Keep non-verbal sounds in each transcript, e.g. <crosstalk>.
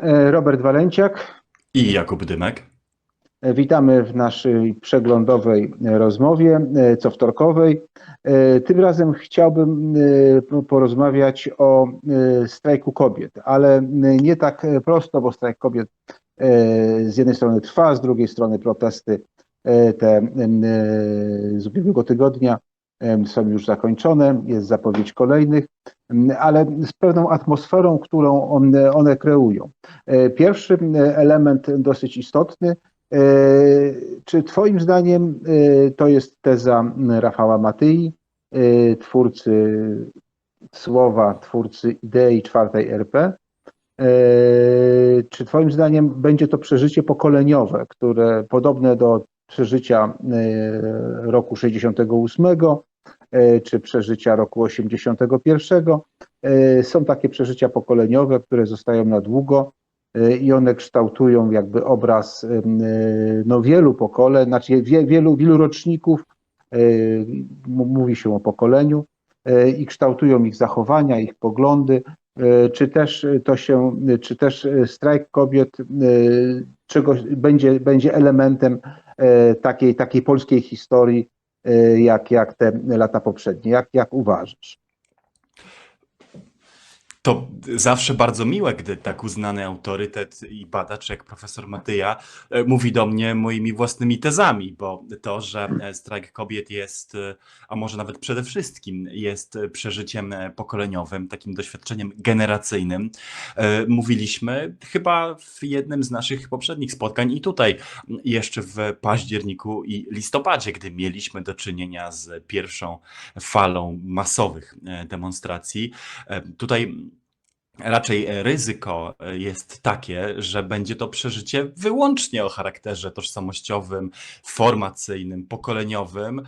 E, Robert Walenciak. I Jakub Dymek. E, Witamy w naszej przeglądowej rozmowie, e, co wtorkowej. Tym razem chciałbym po- porozmawiać o strajku kobiet, ale nie tak prosto, bo strajk kobiet z jednej strony trwa, z drugiej strony protesty te z ubiegłego tygodnia są już zakończone, jest zapowiedź kolejnych, ale z pewną atmosferą, którą one, one kreują. E, Pierwszy element dosyć istotny. e, Czy Twoim zdaniem e, to jest teza Rafała Matyi, twórcy słowa, twórcy idei czwartej RP? Czy Twoim zdaniem będzie to przeżycie pokoleniowe, które podobne do przeżycia roku 68, e, czy przeżycia roku 81? E, Są takie przeżycia pokoleniowe, które zostają na długo e, i one kształtują jakby obraz e, no, wielu pokoleń, znaczy wie, wielu, wielu roczników, e, mówi się o pokoleniu e, i kształtują ich zachowania, ich poglądy, e, czy też to się, czy też e, strajk kobiet e, czegoś będzie, będzie elementem e, takiej, takiej polskiej historii, e, jak, jak te lata poprzednie. Jak, jak uważasz? To zawsze bardzo miłe, gdy tak uznany autorytet i badacz jak profesor Matyja e, mówi do mnie moimi własnymi tezami, bo to, że e, strajk kobiet jest, e, a może nawet przede wszystkim jest przeżyciem pokoleniowym, takim doświadczeniem generacyjnym, mówiliśmy chyba w jednym z naszych poprzednich spotkań i tutaj jeszcze w październiku i listopadzie, gdy mieliśmy do czynienia z pierwszą falą masowych demonstracji. Tutaj raczej ryzyko jest takie, że będzie to przeżycie wyłącznie o charakterze tożsamościowym, formacyjnym, pokoleniowym,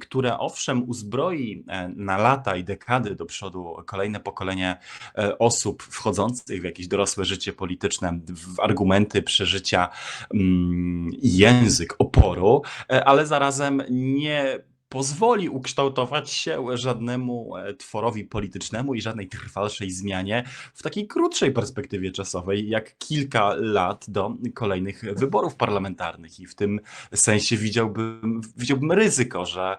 które owszem uzbroi e, na lata i dekady do przodu kolejne pokolenie e, osób wchodzących w jakieś dorosłe życie polityczne, w argumenty, przeżycia mm, język oporu, e, ale zarazem nie pozwoli ukształtować się żadnemu e, tworowi politycznemu i żadnej trwalszej zmianie w takiej krótszej perspektywie czasowej, jak kilka lat do kolejnych wyborów parlamentarnych. I w tym sensie widziałbym, widziałbym ryzyko, że,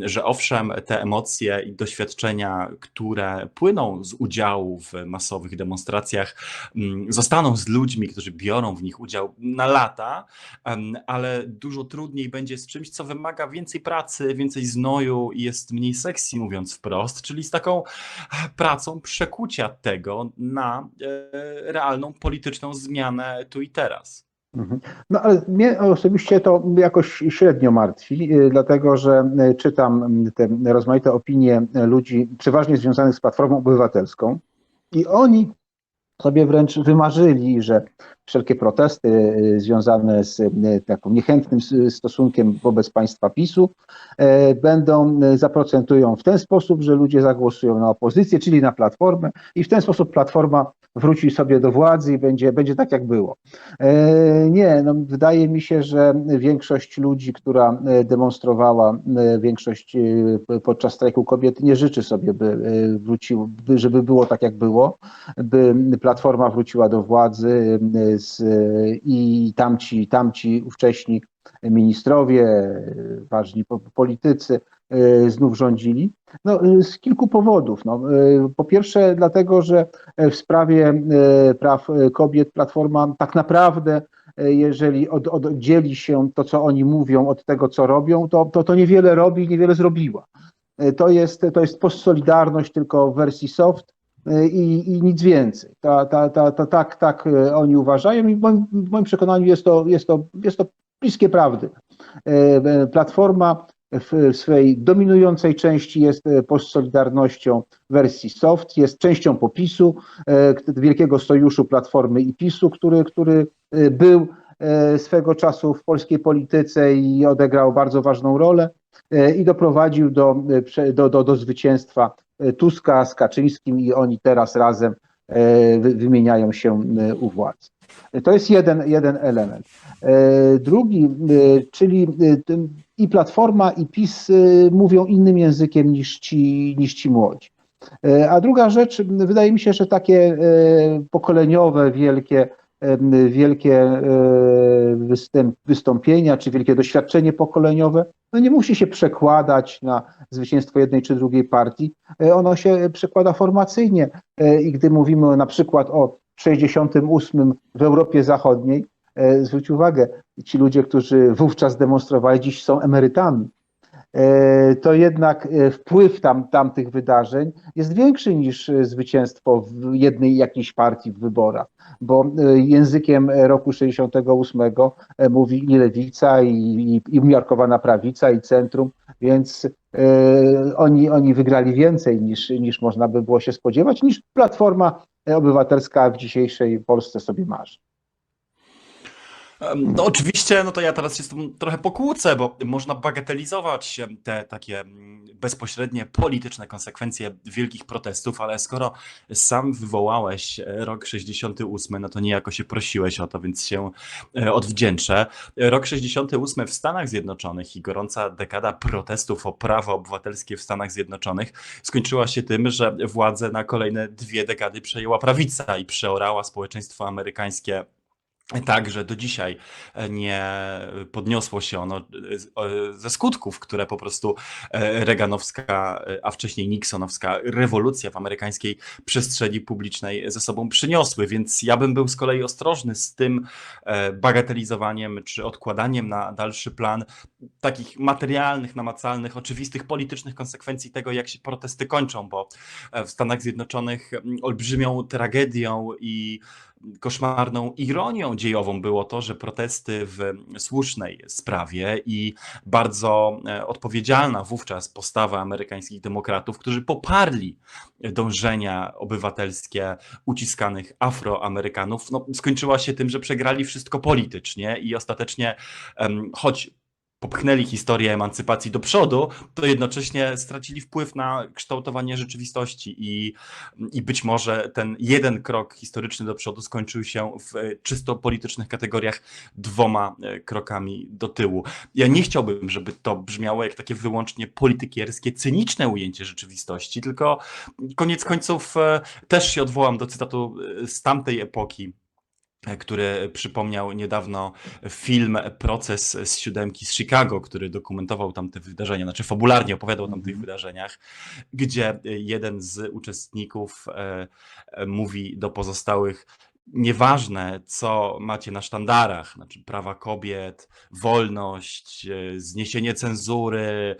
że owszem, te emocje i doświadczenia, które płyną z udziału w masowych demonstracjach, mm, zostaną z ludźmi, którzy biorą w nich udział na lata, ale dużo trudniej będzie z czymś, co wymaga więcej pracy, więcej znoju i jest mniej sexy, mówiąc wprost, czyli z taką e, pracą przekucia tego na e, realną polityczną zmianę tu i teraz. Mhm. No ale mnie osobiście to jakoś średnio martwi, y, dlatego że czytam te rozmaite opinie ludzi przeważnie związanych z Platformą Obywatelską i oni sobie wręcz wymarzyli, że wszelkie protesty y, związane z y, taką niechętnym stosunkiem wobec państwa PiSu e, będą, y, zaprocentują w ten sposób, że ludzie zagłosują na opozycję, czyli na Platformę i w ten sposób Platforma wróci sobie do władzy i będzie, będzie tak, jak było. E, Nie, no, wydaje mi się, że większość ludzi, która e, demonstrowała, e, większość podczas strajku kobiet nie życzy sobie, by wrócił, by, żeby było tak, jak było, by Platforma wróciła do władzy z, i tamci, tamci ówcześni ministrowie, ważni po- politycy e, znów rządzili. No, e, z kilku powodów. No, e, po pierwsze, dlatego, że w sprawie praw kobiet Platforma tak naprawdę, jeżeli od, od- oddzieli się to, co oni mówią, od tego, co robią, to, to, to niewiele robi i niewiele zrobiła. To jest, to jest postsolidarność tylko w wersji soft i, i nic więcej. Ta, ta, ta, ta, tak, tak oni uważają i w moim, w moim przekonaniu jest to, jest, to, jest to bliskie prawdy. E, e, Platforma w swej dominującej części jest e, postsolidarnością wersji soft, jest częścią popisu, wielkiego sojuszu Platformy i PiSu, który, który był swego czasu w polskiej polityce i odegrał bardzo ważną rolę i doprowadził do, do, do, do zwycięstwa Tuska z Kaczyńskim i oni teraz razem wymieniają się e, u władzy. To jest jeden, jeden element. E, Drugi, e, czyli e, i Platforma, i PiS e, mówią innym językiem niż ci, niż ci młodzi. E, A druga rzecz, wydaje mi się, że takie e, pokoleniowe, wielkie, wielkie e, wystąpienia, czy wielkie doświadczenie pokoleniowe, no nie musi się przekładać na zwycięstwo jednej czy drugiej partii. E, Ono się przekłada formacyjnie. E, I gdy mówimy na przykład o 68 w Europie Zachodniej, zwróć uwagę, ci ludzie, którzy wówczas demonstrowali, dziś są emerytami to jednak e, wpływ tam, tamtych wydarzeń jest większy niż e, zwycięstwo w jednej jakiejś partii w wyborach, bo e, językiem roku 68 e, mówi i lewica, i, i, i umiarkowana prawica, i centrum, więc e, oni, oni wygrali więcej niż, niż można by było się spodziewać, niż Platforma Obywatelska w dzisiejszej Polsce sobie marzy. No oczywiście, no to ja teraz się z tym trochę pokłócę, bo można bagatelizować te takie bezpośrednie polityczne konsekwencje wielkich protestów, ale skoro sam wywołałeś e, rok 68, no to niejako się prosiłeś o to, więc się e, odwdzięczę. Rok 68 w Stanach Zjednoczonych i gorąca dekada protestów o prawa obywatelskie w Stanach Zjednoczonych skończyła się tym, że władzę na kolejne dwie dekady przejęła prawica i przeorała społeczeństwo amerykańskie tak, że do dzisiaj e, nie podniosło się ono e, ze skutków, które po prostu e, reganowska, e, a wcześniej nixonowska rewolucja w amerykańskiej przestrzeni publicznej ze sobą przyniosły. Więc ja bym był z kolei ostrożny z tym bagatelizowaniem czy odkładaniem na dalszy plan takich materialnych, namacalnych, oczywistych politycznych konsekwencji tego, jak się protesty kończą, bo w Stanach Zjednoczonych olbrzymią tragedią i koszmarną ironią dziejową było to, że protesty w słusznej sprawie i bardzo e, odpowiedzialna wówczas postawa amerykańskich demokratów, którzy poparli dążenia obywatelskie uciskanych Afroamerykanów, no, skończyła się tym, że przegrali wszystko politycznie i ostatecznie, choć popchnęli historię emancypacji do przodu, to jednocześnie stracili wpływ na kształtowanie rzeczywistości i, i być może ten jeden krok historyczny do przodu skończył się w e, czysto politycznych kategoriach dwoma e, krokami do tyłu. Ja nie chciałbym, żeby to brzmiało jak takie wyłącznie politykierskie, cyniczne ujęcie rzeczywistości, tylko koniec końców e, też się odwołam do cytatu z tamtej epoki który przypomniał niedawno film Proces z siódemki z Chicago, który dokumentował tamte wydarzenia, znaczy fabularnie opowiadał o tamtych Mhm. wydarzeniach, gdzie jeden z uczestników e, e, mówi do pozostałych, nieważne co macie na sztandarach, znaczy prawa kobiet, wolność, e, zniesienie cenzury,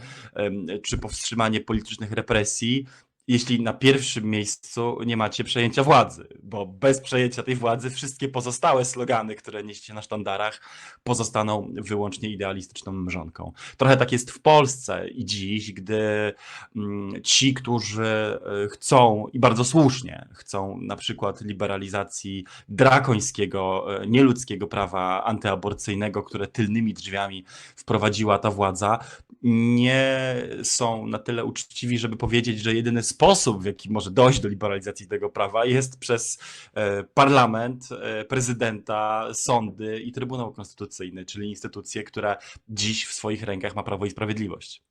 czy powstrzymanie politycznych represji, jeśli na pierwszym miejscu nie macie przejęcia władzy, bo bez przejęcia tej władzy wszystkie pozostałe slogany, które nieście na sztandarach, pozostaną wyłącznie idealistyczną mrzonką. Trochę tak jest w Polsce i dziś, gdy mm, ci, którzy e, chcą i bardzo słusznie chcą na przykład liberalizacji drakońskiego, e, nieludzkiego prawa antyaborcyjnego, które tylnymi drzwiami wprowadziła ta władza, nie są na tyle uczciwi, żeby powiedzieć, że jedyny sposób, w jaki może dojść do liberalizacji tego prawa, jest przez e, parlament, e, prezydenta, sądy i Trybunał Konstytucyjny, czyli instytucje, które dziś w swoich rękach ma Prawo i Sprawiedliwość.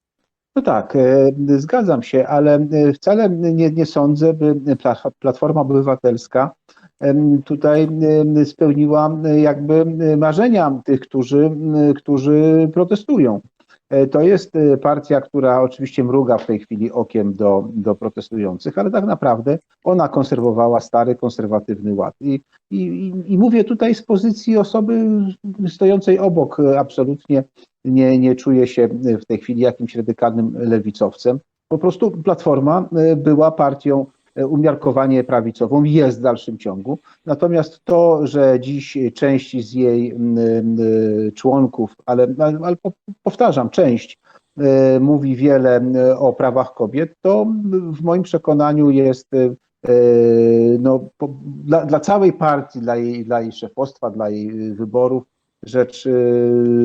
No tak, e, zgadzam się, ale wcale nie, nie sądzę, by Pla- Platforma Obywatelska tutaj spełniła jakby marzenia tych, którzy, którzy protestują. E, To jest e, partia, która oczywiście mruga w tej chwili okiem do, do protestujących, ale tak naprawdę ona konserwowała stary, konserwatywny ład. I, i, i- mówię tutaj z pozycji osoby stojącej obok, e, absolutnie nie, nie czuję się w tej chwili jakimś radykalnym lewicowcem. Po prostu Platforma była partią umiarkowanie prawicową, jest w dalszym ciągu. Natomiast to, że dziś część z jej m, m, członków, ale, ale, ale po- powtarzam, część e, mówi wiele m, o prawach kobiet, to w moim przekonaniu jest e, no, dla, dla całej partii, dla jej, dla jej szefostwa, dla jej wyborów rzecz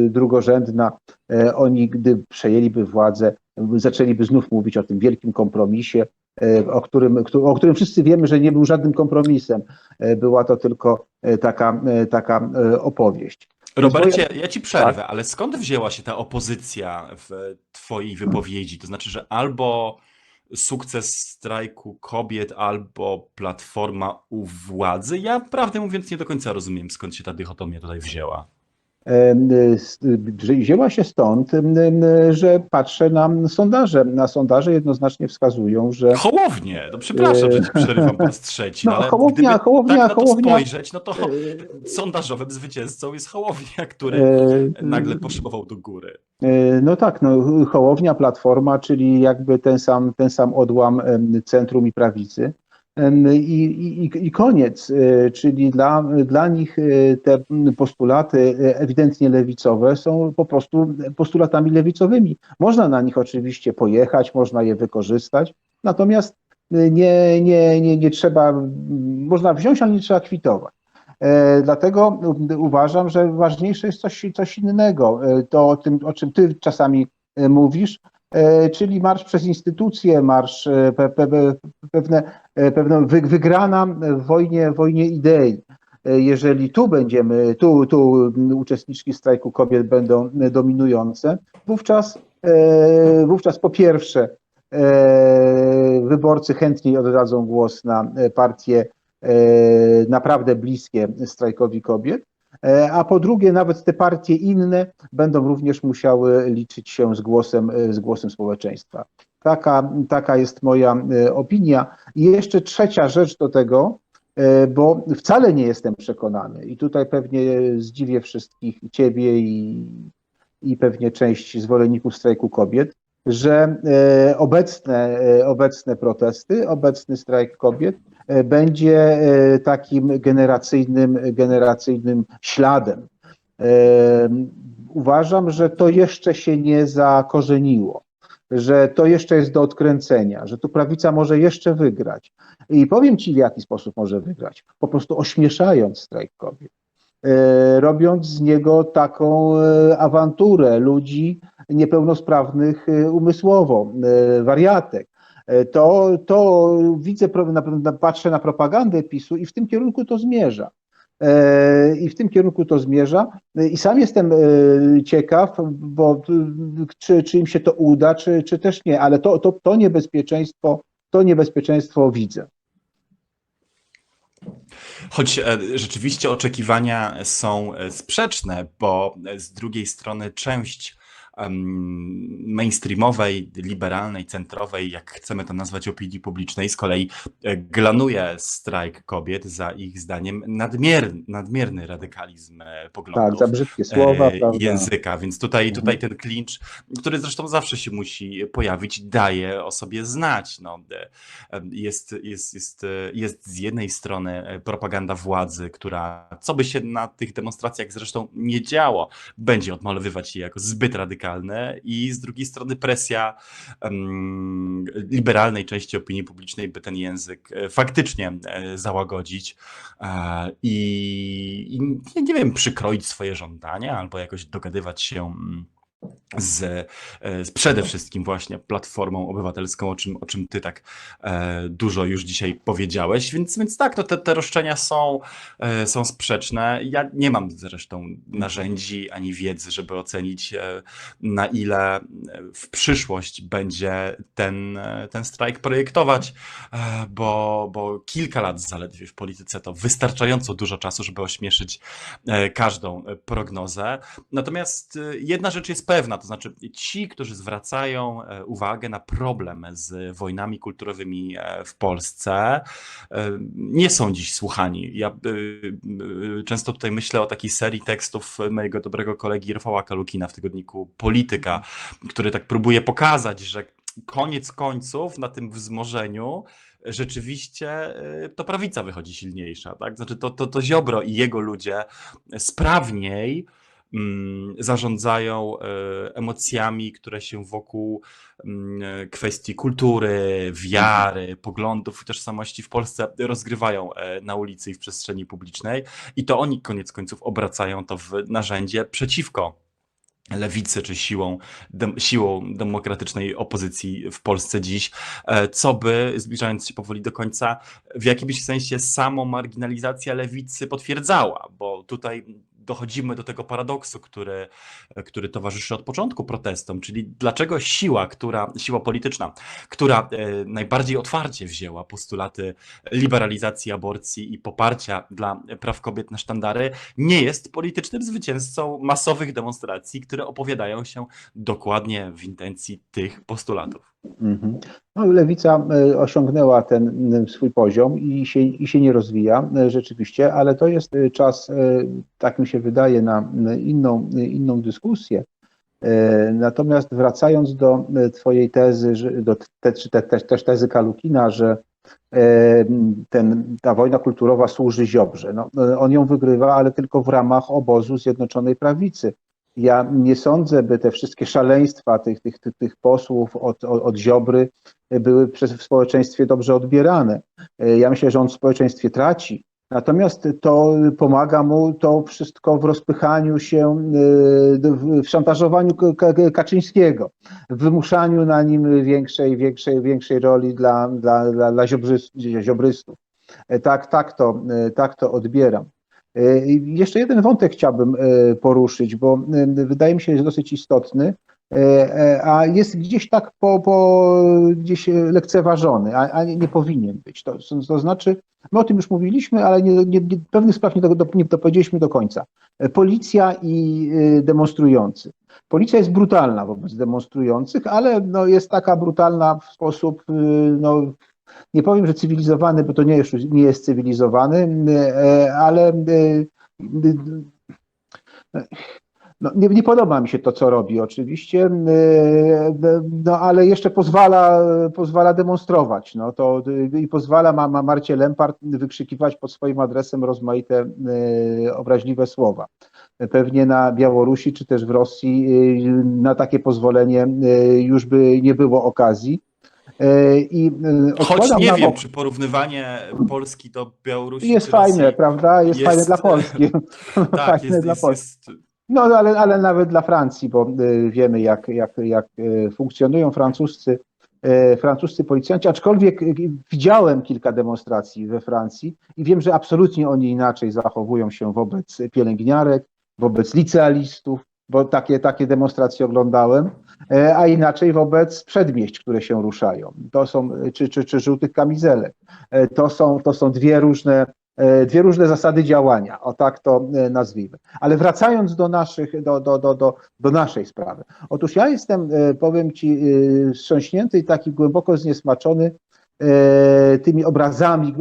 drugorzędna. E, Oni, gdy przejęliby władzę, zaczęliby znów mówić o tym wielkim kompromisie, e, o którym, któ- o którym wszyscy wiemy, że nie był żadnym kompromisem. E, Była to tylko e, taka, taka opowieść. Robercie, ja ci przerwę, ale skąd wzięła się ta opozycja w twojej wypowiedzi? To znaczy, że albo sukces strajku kobiet albo platforma u władzy. Ja prawdę mówiąc nie do końca rozumiem, skąd się ta dychotomia tutaj wzięła. Wzięła się stąd, że patrzę na sondaże. Na sondaże jednoznacznie wskazują, że Hołownie, no przepraszam, że przerywam po raz trzeci, No, ale Hołownia- gdyby Hołownia- tak na to Hołownia- spojrzeć, no to sondażowym zwycięzcą jest Hołownia, który e, nagle poszybował do góry. E, No tak, no, Hołownia, Platforma, czyli jakby ten sam, ten sam odłam centrum i prawicy. I, i, i koniec, e, czyli dla, dla nich e, te postulaty e, ewidentnie lewicowe są po prostu postulatami lewicowymi. Można na nich oczywiście pojechać, można je wykorzystać, natomiast nie, nie, nie, nie trzeba, można wziąć, ale nie trzeba kwitować. Dlatego uważam, że ważniejsze jest coś, coś innego. To o tym, o czym ty czasami mówisz, czyli marsz przez instytucje, marsz e, pe, pe, pe, pewne, e, pewna wy, wygrana w wojnie, wojnie idei. E, Jeżeli tu będziemy, tu, tu uczestniczki strajku kobiet będą e, dominujące, wówczas, e, wówczas po pierwsze e, wyborcy chętniej oddadzą głos na e, partie e, naprawdę bliskie strajkowi kobiet, e, a po drugie nawet te partie inne będą również musiały liczyć się z głosem, e, z głosem społeczeństwa. Taka, taka jest moja e, opinia. I jeszcze trzecia rzecz do tego, e, bo wcale nie jestem przekonany i tutaj pewnie zdziwię wszystkich, ciebie i, i pewnie część zwolenników strajku kobiet, że e, obecne, e, obecne protesty, obecny strajk kobiet e, będzie e, takim generacyjnym, generacyjnym śladem. E, Uważam, że to jeszcze się nie zakorzeniło, że to jeszcze jest do odkręcenia, że tu prawica może jeszcze wygrać. I powiem Ci, w jaki sposób może wygrać. Po prostu ośmieszając strajk kobiet, robiąc z niego taką e, awanturę ludzi niepełnosprawnych umysłowo, wariatek. E, To, to widzę, patrzę na propagandę PiSu i w tym kierunku to zmierza. E, I w tym kierunku to zmierza. E, I sam jestem ciekaw, bo czy, czy im się to uda, czy, czy też nie, ale to, to, to niebezpieczeństwo, to niebezpieczeństwo widzę. Choć rzeczywiście oczekiwania są sprzeczne, bo z drugiej strony część mainstreamowej, liberalnej, centrowej, jak chcemy to nazwać, opinii publicznej, z kolei e, glanuje strajk kobiet za ich zdaniem nadmierny, nadmierny radykalizm e, poglądów. Tak, za brzydkie słowa, e, prawda? języka, więc tutaj, Mhm. tutaj ten klincz, który zresztą zawsze się musi pojawić, daje o sobie znać. No, jest, jest, jest, jest z jednej strony propaganda władzy, która, co by się na tych demonstracjach zresztą nie działo, będzie odmalowywać je jako zbyt radykalne i z drugiej strony presja em, liberalnej części opinii publicznej, by ten język e, faktycznie e, załagodzić e, i, i nie, nie wiem, przykroić swoje żądania albo jakoś dogadywać się mm, z, e, z przede wszystkim właśnie Platformą Obywatelską, o czym, o czym ty tak e, dużo już dzisiaj powiedziałeś, więc, więc tak, no te, te roszczenia są, e, są sprzeczne. Ja nie mam zresztą narzędzi ani wiedzy, żeby ocenić e, na ile e, w przyszłość będzie ten, e, ten strajk projektować, e, bo, bo kilka lat zaledwie w polityce to wystarczająco dużo czasu, żeby ośmieszyć e, każdą prognozę. Natomiast jedna rzecz jest pewna, to znaczy ci, którzy zwracają e, uwagę na problem z wojnami kulturowymi e, w Polsce, e, nie są dziś słuchani. Ja często tutaj myślę o takiej serii tekstów mojego dobrego kolegi Rafała Kalukina w tygodniku Polityka, który tak próbuje pokazać, że koniec końców na tym wzmożeniu rzeczywiście to prawica wychodzi silniejsza, tak? Znaczy to, to, to Ziobro i jego ludzie sprawniej zarządzają e, emocjami, które się wokół mm, kwestii kultury, wiary, poglądów i tożsamości w Polsce rozgrywają e, na ulicy i w przestrzeni publicznej. I to oni koniec końców obracają to w narzędzie przeciwko lewicy czy siłą, dem, siłą demokratycznej opozycji w Polsce dziś, e, co by, zbliżając się powoli do końca, w jakimś sensie samą marginalizacja lewicy potwierdzała, bo tutaj dochodzimy do tego paradoksu, który, który towarzyszy od początku protestom, czyli dlaczego siła, która, siła polityczna, która e, najbardziej otwarcie wzięła postulaty liberalizacji aborcji i poparcia dla praw kobiet na sztandary, nie jest politycznym zwycięzcą masowych demonstracji, które opowiadają się dokładnie w intencji tych postulatów. Mhm. No, lewica e, osiągnęła ten swój poziom i się, i się nie rozwija e, rzeczywiście, ale to jest e, czas, tak mi się wydaje, na inną, inną dyskusję. Natomiast wracając do Twojej tezy, do te, czy te, też, też tezy Kalukina, że ten, ta wojna kulturowa służy Ziobrze. No, on ją wygrywa, ale tylko w ramach obozu Zjednoczonej Prawicy. Ja nie sądzę, by te wszystkie szaleństwa tych, tych, tych, tych posłów od, od, od Ziobry były przez w społeczeństwie dobrze odbierane. E, Ja myślę, że on w społeczeństwie traci. Natomiast to pomaga mu to wszystko w rozpychaniu się, e, w szantażowaniu Kaczyńskiego, w wymuszaniu na nim większej, większej, większej roli dla, dla, dla, dla ziobrystów. E, Tak, tak, to, tak to odbieram. E, Jeszcze jeden wątek chciałbym e, poruszyć, bo e, wydaje mi się, że jest dosyć istotny, a jest gdzieś tak po, po gdzieś lekceważony, a, a nie, nie powinien być. To, to znaczy, my o tym już mówiliśmy, ale nie, nie, pewnych spraw nie, do, nie dopowiedzieliśmy do końca. Policja i demonstrujący. Policja jest brutalna wobec demonstrujących, ale no, jest taka brutalna w sposób no, nie powiem, że cywilizowany, bo to nie jest, nie jest cywilizowany, e, ale e, no, nie, nie podoba mi się to, co robi oczywiście, e, no ale jeszcze pozwala, pozwala demonstrować. No, to, I pozwala ma, ma Marcie Lempart wykrzykiwać pod swoim adresem rozmaite obraźliwe słowa. Pewnie na Białorusi czy też w Rosji na takie pozwolenie już by nie było okazji. E, I e, Choć nie wiem, czy porównywanie Polski do Białorusi Jest Rosji, fajne, prawda? Jest, jest- fajne dla <laughs> Polski. Tak, fajne jest, dla Polski. jest, No ale, ale nawet dla Francji, bo y, wiemy jak, jak, jak funkcjonują francuscy, francuscy policjanci, aczkolwiek widziałem kilka demonstracji we Francji i wiem, że absolutnie oni inaczej zachowują się wobec pielęgniarek, wobec licealistów, bo takie, takie demonstracje oglądałem, e, a inaczej wobec przedmieść, które się ruszają. To są, czy, czy, czy żółtych kamizelek. E, To są, to są dwie różne e, dwie różne zasady działania, o tak to e, nazwijmy. Ale wracając do, naszych, do, do, do, do, do naszej sprawy. Otóż ja jestem, e, powiem Ci, e, wstrząśnięty i taki głęboko zniesmaczony e, tymi obrazami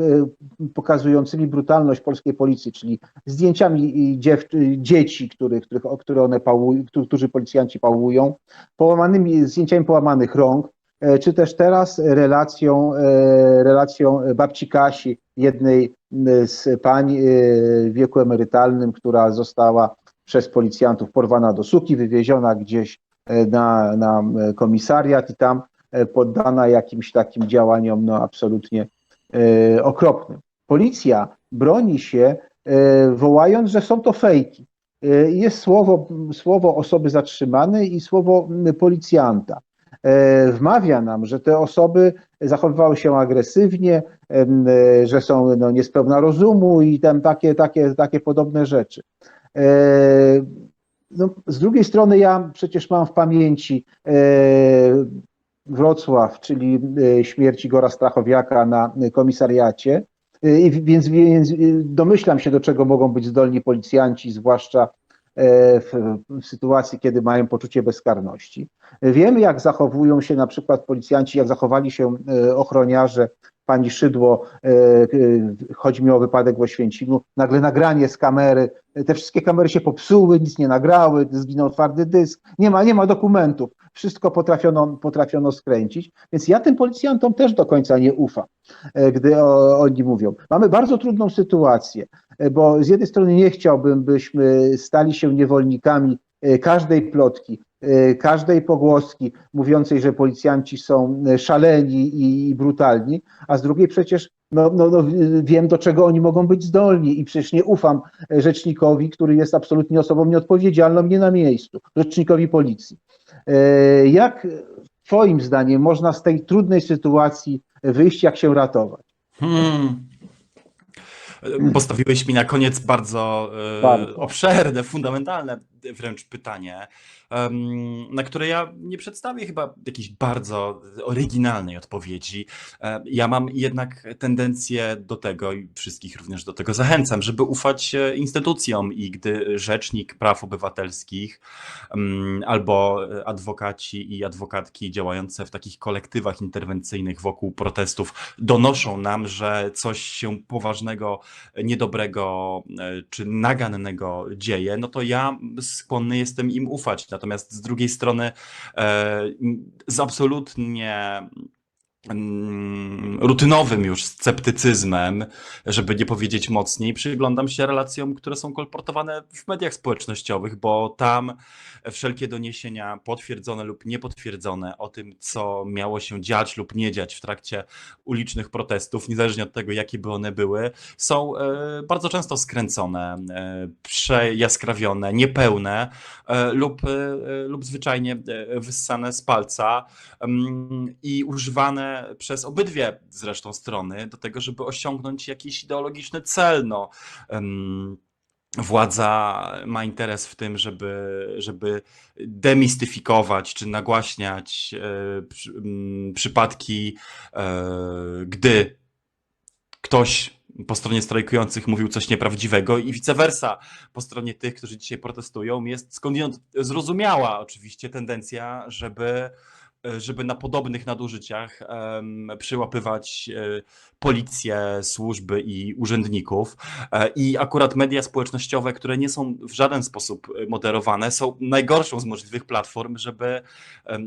e, pokazującymi brutalność polskiej policji, czyli zdjęciami dziew, dzieci, których, których, które one pałują, którzy policjanci pałują, połamanymi, zdjęciami połamanych rąk, e, czy też teraz relacją, e, relacją babci Kasi, jednej z pań e, w wieku emerytalnym, która została przez policjantów porwana do suki, wywieziona gdzieś e, na, na komisariat i tam e, poddana jakimś takim działaniom no, absolutnie e, okropnym. Policja broni się, e, wołając, że są to fejki. E, Jest słowo, słowo osoby zatrzymanej i słowo policjanta. E, Wmawia nam, że te osoby zachowywały się agresywnie, e, że są no, niespełna rozumu i tam takie, takie, takie podobne rzeczy. E, No, z drugiej strony ja przecież mam w pamięci e, Wrocław, czyli e, śmierć Igora Strachowiaka na komisariacie, E, więc, więc e, domyślam się, do czego mogą być zdolni policjanci, zwłaszcza e, w, w sytuacji, kiedy mają poczucie bezkarności. Wiemy, jak zachowują się na przykład policjanci, jak zachowali się e, ochroniarze pani Szydło, e, e, chodzi mi o wypadek w Oświęcimiu, nagle nagranie z kamery, te wszystkie kamery się popsuły, nic nie nagrały, zginął twardy dysk, nie ma, nie ma dokumentów, wszystko potrafiono, potrafiono skręcić, więc ja tym policjantom też do końca nie ufam, e, gdy oni mówią. Mamy bardzo trudną sytuację, bo z jednej strony nie chciałbym, byśmy stali się niewolnikami każdej plotki, każdej pogłoski mówiącej, że policjanci są e, szaleni i, brutalni, a z drugiej przecież no, no, no, wiem, do czego oni mogą być zdolni i przecież nie ufam rzecznikowi, który jest absolutnie osobą nieodpowiedzialną, nie na miejscu, rzecznikowi policji. Jak Twoim zdaniem można z tej trudnej sytuacji wyjść, jak się ratować? Hmm. Postawiłeś mi na koniec bardzo, Bardzo. obszerne, fundamentalne wręcz pytanie, na które ja nie przedstawię chyba jakiejś bardzo oryginalnej odpowiedzi. Ja mam jednak tendencję do tego i wszystkich również do tego zachęcam, żeby ufać e, instytucjom i gdy rzecznik praw obywatelskich albo adwokaci i adwokatki działające w takich kolektywach interwencyjnych wokół protestów donoszą nam, że coś się poważnego, niedobrego e, czy nagannego dzieje, no to ja skłonny jestem im ufać. Natomiast z drugiej strony e, z absolutnie rutynowym już sceptycyzmem, żeby nie powiedzieć mocniej, przyglądam się relacjom, które są kolportowane w mediach społecznościowych, bo tam wszelkie doniesienia potwierdzone lub niepotwierdzone o tym, co miało się dziać lub nie dziać w trakcie ulicznych protestów, niezależnie od tego, jakie by one były, są e, bardzo często skręcone, e, przejaskrawione, niepełne e, lub, lub zwyczajnie wyssane z palca mm, i używane przez obydwie zresztą strony do tego, żeby osiągnąć jakiś ideologiczny cel. No. Władza ma interes w tym, żeby, żeby demistyfikować czy nagłaśniać e, przypadki, e, gdy ktoś po stronie strajkujących mówił coś nieprawdziwego i vice versa po stronie tych, którzy dzisiaj protestują, jest skądinąd zrozumiała oczywiście tendencja, żeby, żeby na podobnych nadużyciach przyłapywać e, policję, służby i urzędników. E, I akurat media społecznościowe, które nie są w żaden sposób e, moderowane, są najgorszą z możliwych platform, żeby,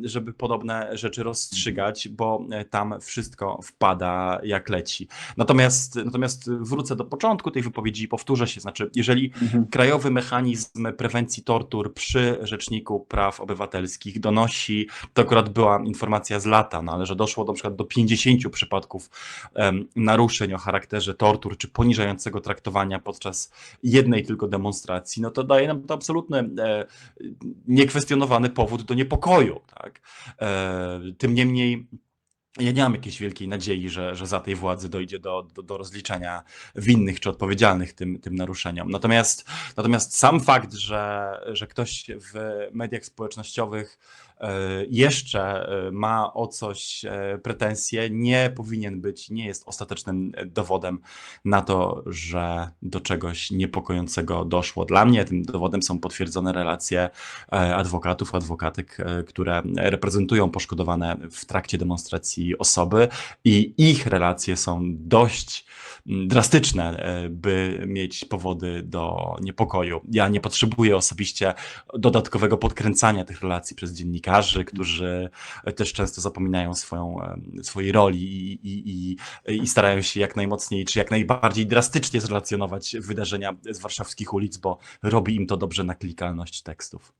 żeby podobne rzeczy rozstrzygać, bo e, tam wszystko wpada jak leci. Natomiast, natomiast wrócę do początku tej wypowiedzi i powtórzę się. Znaczy, jeżeli Mhm. Krajowy Mechanizm Prewencji Tortur przy Rzeczniku Praw Obywatelskich donosi, to akurat była informacja z lata, no ale że doszło na przykład do 50 przypadków em, naruszeń o charakterze tortur czy poniżającego traktowania podczas jednej tylko demonstracji, no to daje nam to absolutny, e, niekwestionowany powód do niepokoju. Tak? E, tym niemniej ja nie mam jakiejś wielkiej nadziei, że, że za tej władzy dojdzie do, do, do rozliczenia winnych czy odpowiedzialnych tym, tym naruszeniom. Natomiast, natomiast sam fakt, że, że ktoś w mediach społecznościowych jeszcze e, ma o coś e, pretensje, nie powinien być, nie jest ostatecznym dowodem na to, że do czegoś niepokojącego doszło. Dla mnie tym dowodem są potwierdzone relacje e, adwokatów, adwokatek, e, które reprezentują poszkodowane w trakcie demonstracji osoby i ich relacje są dość mm, drastyczne, e, by mieć powody do niepokoju. Ja nie potrzebuję osobiście dodatkowego podkręcania tych relacji przez dziennikarzy, którzy też często zapominają swoją, e, swojej roli i, i, i, i starają się jak najmocniej czy jak najbardziej drastycznie zrelacjonować wydarzenia z warszawskich ulic, bo robi im to dobrze na klikalność tekstów.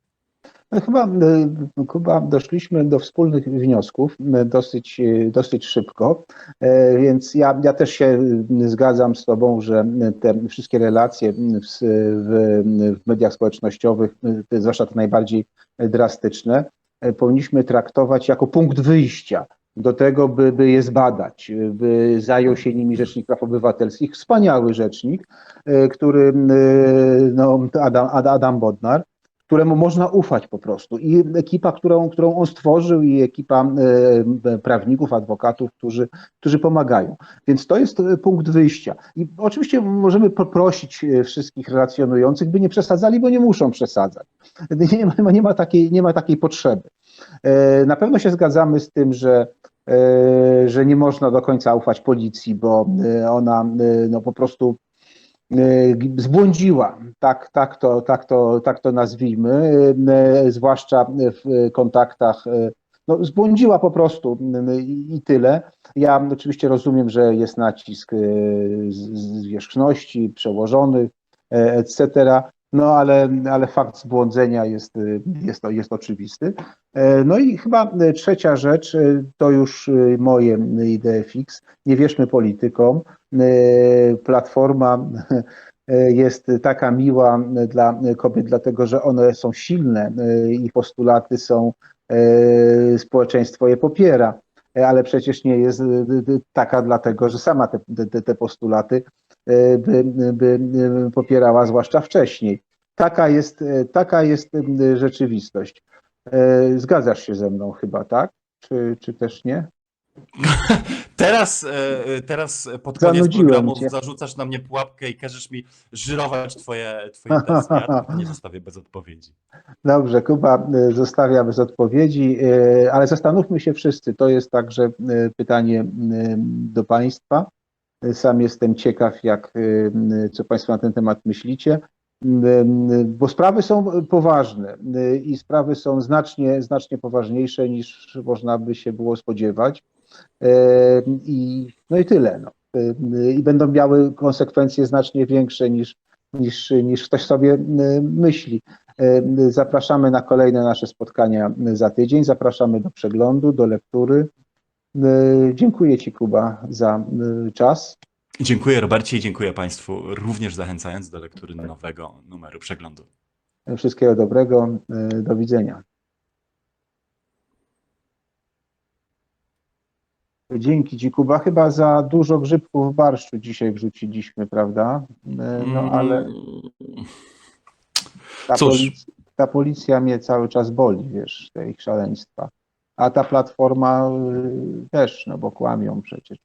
No Chyba, y, chyba doszliśmy do wspólnych wniosków y, dosyć, dosyć szybko, E, więc ja, ja też się zgadzam z Tobą, że te wszystkie relacje w, w, w mediach społecznościowych, zwłaszcza te najbardziej drastyczne, e, powinniśmy traktować jako punkt wyjścia do tego, by, by je zbadać, by zajął się nimi Rzecznik Praw Obywatelskich, wspaniały rzecznik, y, który, y, no, Adam, Adam Bodnar, któremu można ufać po prostu. I ekipa, którą, którą on stworzył, i ekipa e, prawników, adwokatów, którzy, którzy pomagają. Więc to jest e, punkt wyjścia. I oczywiście możemy poprosić e, wszystkich relacjonujących, by nie przesadzali, bo nie muszą przesadzać. Nie ma, nie ma, takiej, nie ma takiej potrzeby. Na pewno się zgadzamy z tym, że że nie można do końca ufać policji, bo ona no, po prostu zbłądziła, tak, tak, to, tak, to, tak to nazwijmy, e, zwłaszcza w kontaktach, e, no, zbłądziła po prostu e, i tyle. Ja oczywiście rozumiem, że jest nacisk e, z- zwierzchności, przełożonych, e, etc., no ale, ale fakt zbłądzenia jest, e, jest, jest oczywisty. E, No i chyba e, trzecia rzecz, e, to już e, moje idee fix, nie wierzmy politykom. E, Platforma e, jest taka miła dla kobiet, dlatego że one są silne, e, ich postulaty są, społeczeństwo je popiera, ale przecież nie jest taka dlatego, że sama te, te, te postulaty by, by popierała, zwłaszcza wcześniej. Taka jest, taka jest rzeczywistość. Zgadzasz się ze mną chyba, tak? Czy, czy też nie? <laughs> Teraz, e, teraz pod koniec Zanudziłem programu cię. zarzucasz na mnie pułapkę i każesz mi żyrować twoje, twoje <laughs> tezy. Ja nie zostawię bez odpowiedzi. Dobrze, Kuba e, zostawia bez odpowiedzi, e, ale zastanówmy się wszyscy. To jest także pytanie do Państwa. Sam jestem ciekaw, jak, co Państwo na ten temat myślicie, bo sprawy są poważne i sprawy są znacznie, znacznie poważniejsze niż można by się było spodziewać. I, no i tyle. No. I będą miały konsekwencje znacznie większe niż, niż, niż ktoś sobie myśli. Zapraszamy na kolejne nasze spotkania za tydzień. Zapraszamy do przeglądu, do lektury. Dziękuję Ci, Kuba, za czas. Dziękuję Robercie i dziękuję Państwu, również zachęcając do lektury nowego numeru przeglądu. Wszystkiego dobrego. Do widzenia. Dzięki Ci, Kuba. Chyba za dużo grzybków w barszczu dzisiaj wrzuciliśmy, prawda? E, No ale Mm, ta, Cóż. policja, ta policja mnie cały czas boli, wiesz, te ich szaleństwa. A ta platforma y, też, no bo kłamią przecież.